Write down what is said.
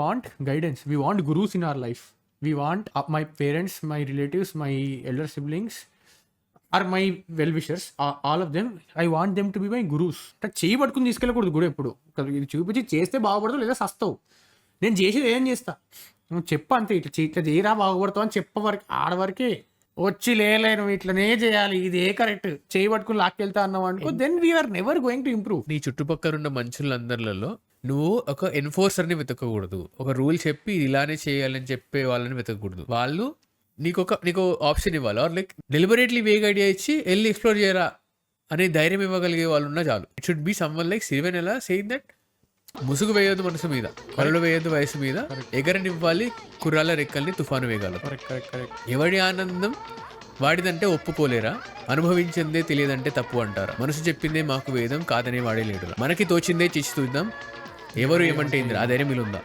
Want guidance we want gurus in our life we want my parents my relatives my elder siblings or my well wishers all of them I want them to be my gurus అంటే చేయి పట్టుకుని తీసుకెళ్ళకూడదు గుడి ఎప్పుడు. ఇది చూపించి చేస్తే బాగుపడతావు లేదా సస్తావు. నేను చేసేది ఏం చేస్తా? నువ్వు చెప్పు అంతే ఇట్లా ఇట్లా చేయరా బాగుపడతావు అని చెప్ప వరకు ఆడవరకే వచ్చి లేలేను ఇట్లనే చేయాలి ఇది ఏ కరెక్ట్. చేయి పట్టుకుని లాక్కెళ్తా అన్నావు అనుకో then we're never going to improve నీ చుట్టుపక్కల ఉన్న మనుషులందరిలో నువ్వు ఒక ఎన్ఫోర్సర్ని వెతకకూడదు. ఒక రూల్ చెప్పి ఇలానే చేయాలని చెప్పే వాళ్ళని వెతకకూడదు. వాళ్ళు నీకు ఒక నీకు ఆప్షన్ ఇవ్వాలి. Or like deliberately vague idea ఇచ్చి వెళ్ళి ఎక్స్ప్లోర్ చేయరా అనే ధైర్యం ఇవ్వగలిగే వాళ్ళు ఉన్నా చాలు. It should be someone like సిరివెన్ ఎలా సేయింగ్ దట్ ముసుగు వేయొద్దు మనసు మీద కళ్ళు వేయొద్దు వయసు మీద ఎగరనివ్వాలి కుర్రాల రెక్కల్ని తుఫాను కరెక్ట్ ఎవడి ఆనందం వాడిదంటే ఒప్పుకోలేరా? అనుభవించిందే తెలియదంటే తప్పు అంటారా? మనసు చెప్పిందే మాకు వేదం కాదనే వాడే లేడు మనకి తోచిందే చేసి చూద్దాం. ఎవరు ఏమంటే ఇందిరా ఆ ధైర్యం మీలో ఉందా?